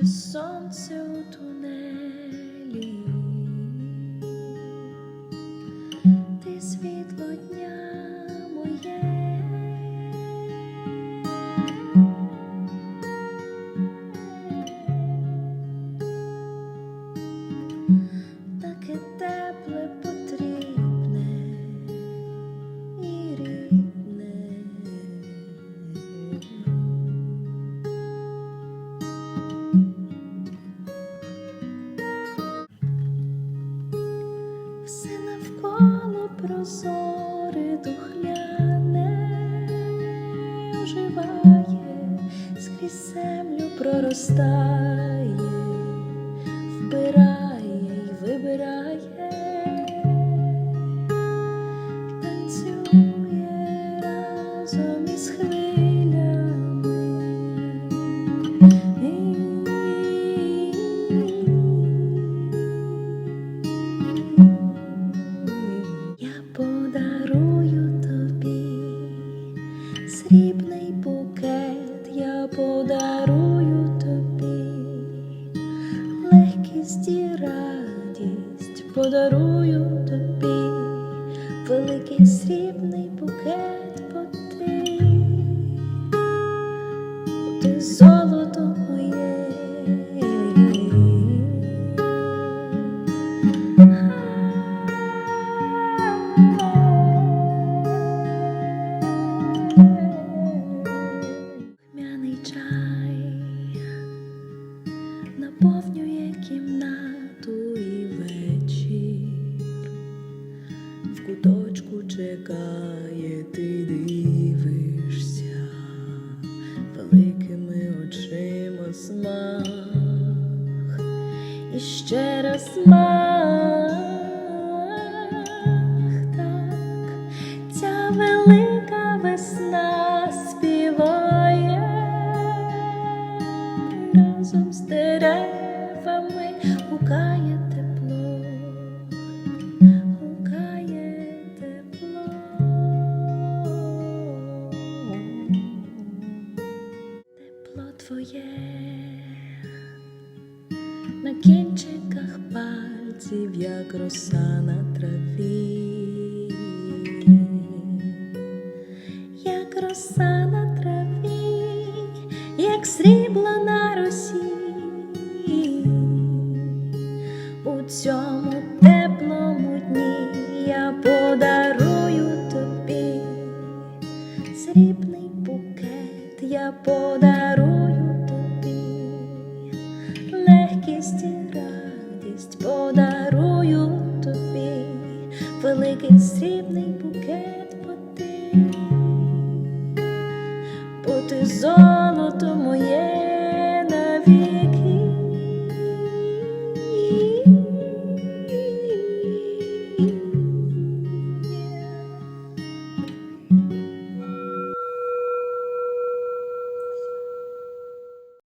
le centre se. Проростає, подарую тобі великий срібний букет, бо чекає, ти дивишся великими очима смах. І ще раз смах, на кінчиках пальців, як роса на траві, як роса на траві, як срібло на росі. У цьому теплому дні я подарую тобі срібний легкість і радість подарую тобі великий срібний.